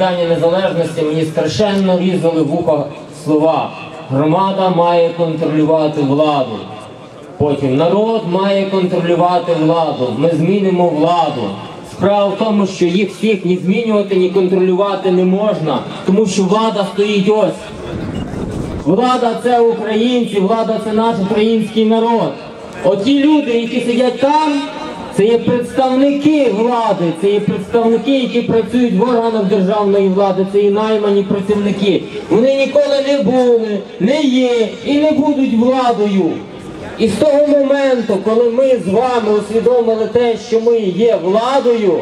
Дані незалежності мені страшенно різали вуха слова. Громада має контролювати владу. Потім народ має контролювати владу. Ми змінимо владу. Справа в тому, що їх всіх ні змінювати, ні контролювати не можна, тому що влада стоїть ось. Влада це українці, влада це наш український народ. Оті люди, які сидять там, це є представники влади, це є представники, які працюють в органах державної влади, це є наймані працівники. Вони ніколи не були, не є і не будуть владою. І з того моменту, коли ми з вами усвідомили те, що ми є владою,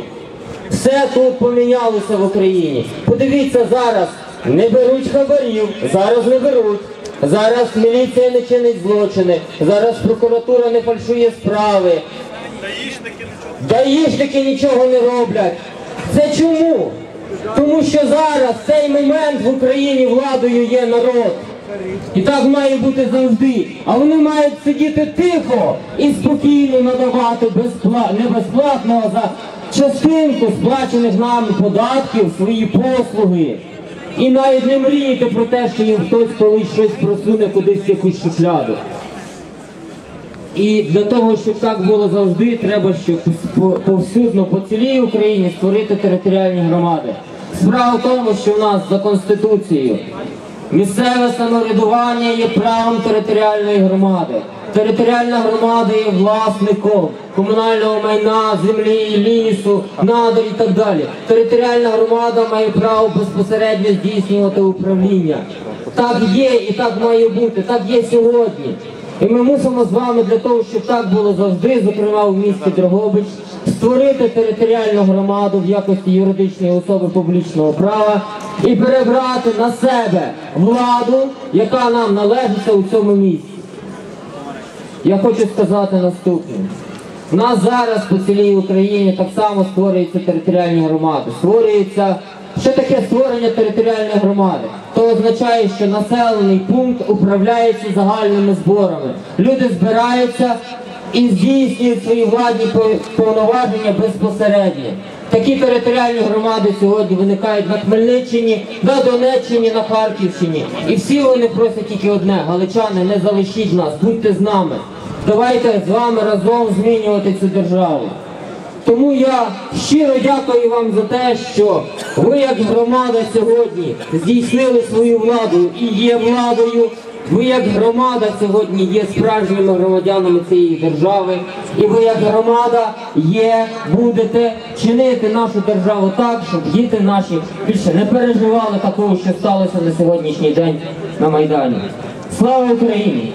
все тут помінялося в Україні. Подивіться зараз, не беруть хабарів, зараз не беруть. Зараз міліція не чинить злочини, зараз прокуратура не фальшує справи. Даїшники нічого не роблять. Це чому? Тому що зараз в цей момент в Україні владою є народ. І так має бути завжди. А вони мають сидіти тихо і спокійно надавати безпла... не безплатно, а за частинку сплачених нами податків свої послуги. І навіть не мріяти про те, що їм хтось колись щось просуне кудись в якусь шухляду. І для того, щоб так було завжди, треба, щоб повсюдно по цілій Україні створити територіальні громади. Справа в тому, що в нас за Конституцією місцеве самоврядування є правом територіальної громади. Територіальна громада є власником комунального майна, землі, лісу, надр і так далі. Територіальна громада має право безпосередньо здійснювати управління. Так є і так має бути, так є сьогодні. І ми мусимо з вами для того, щоб так було завжди, зокрема в місті Дрогобич, створити територіальну громаду в якості юридичної особи публічного права і перебрати на себе владу, яка нам належиться у цьому місті. Я хочу сказати наступне. У нас зараз по цілій Україні так само створюються територіальні громади. Створюється що таке створення територіальної громади? То означає, що населений пункт управляється загальними зборами. Люди збираються і здійснюють свої владні повноваження безпосередньо. Такі територіальні громади сьогодні виникають на Хмельниччині, на Донеччині, на Харківщині. І всі вони просять тільки одне: галичани, не залишіть нас, будьте з нами. Давайте з вами разом змінювати цю державу. Тому я щиро дякую вам за те, що ви як громада сьогодні здійснили свою владу і є владою. Ви як громада сьогодні є справжніми громадянами цієї держави, і ви як громада є, будете чинити нашу державу так, щоб діти наші більше не переживали такого, що сталося на сьогоднішній день на Майдані. Слава Україні!